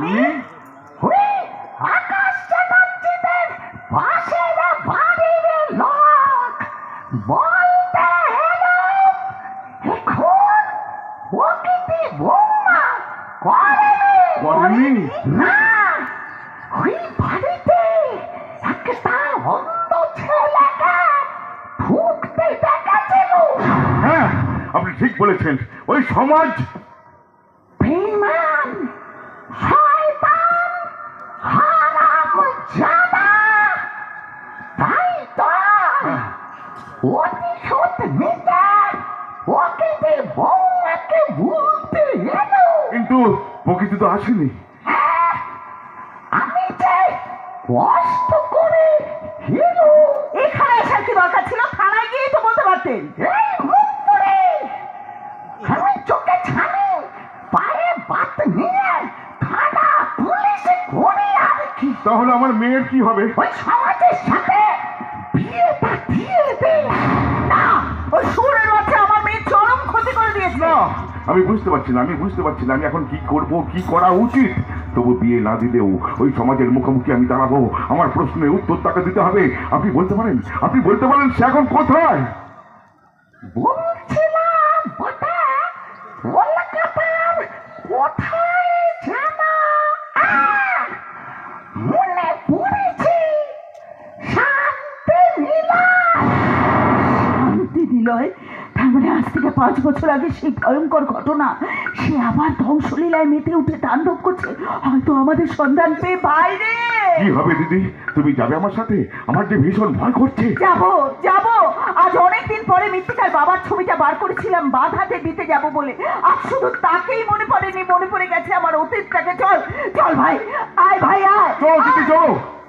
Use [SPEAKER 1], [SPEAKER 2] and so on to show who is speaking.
[SPEAKER 1] আপনি
[SPEAKER 2] ওই আকাশ চ্যাটার্জিদের পাশের বাড়ির লোক। বলতে এলাম এখন প্রকৃতি বৌমা করেনি
[SPEAKER 1] করেনি?
[SPEAKER 2] না। ওই বাড়িতে একটা অন্ধ ছেলেকে ঢুকতে দেখেছিল
[SPEAKER 1] হ্যাঁ আপনি ঠিক বলেছেন। ওই সমাজ
[SPEAKER 2] প্রতিশোধ নিতে প্রকৃতি বৌমাকে বলতে এলো
[SPEAKER 1] কিন্তু প্রকৃতি তো আসেনি।
[SPEAKER 2] আমি যে কষ্ট করে হিরো
[SPEAKER 3] এখানে আসার কি দরকার ছিল? থানায় গিয়েই তো বলতে পারতেন।
[SPEAKER 2] এই মুখ করে আমি চোখে ছানি পায়ে বাত নিয়ে থানা পুলিশে ঘুরে আর কি
[SPEAKER 1] তাহলে আমার মেয়ের কি হবে?
[SPEAKER 2] ওই সমাজের সাথে
[SPEAKER 1] আমি বুঝতে পারছি না আমি বুঝতে পারছি না আমি এখন কি করব কি করা উচিত? তবু বিয়ে না দিলেও ওই সমাজের মুখোমুখি আমি দাঁড়াবো। আমার প্রশ্নের উত্তর তাকে দিতে হবে। আপনি বলতে পারেন আপনি বলতে পারেন সে এখন কোথায়?
[SPEAKER 2] বলছিলাম বটা কলকাতার কোথায় জানা মনে পড়েছে শান্তি নিলাম
[SPEAKER 3] শান্তি নিলয় তার মানে আজ থেকে পাঁচ বছর আগে সেই ভয়ঙ্কর ঘটনা সে আবার ধ্বংসলীলায় মেতে উঠে তাণ্ডব করছে। হয়তো আমাদের সন্ধান পেয়ে বাইরে
[SPEAKER 1] কি হবে দিদি? তুমি যাবে আমার সাথে? আমার যে ভীষণ ভয় করছে।
[SPEAKER 3] যাব যাব! আজ অনেকদিন পরে মৃত্তিকার বাবার ছবিটা বার করেছিলাম বাধাতে দিতে যাব বলে। আজ শুধু তাকেই মনে পড়েনি মনে পড়ে গেছে আমার অতীতটাকে। চল চল ভাই আয় ভাই আয়।
[SPEAKER 1] চলো দিদি চলো।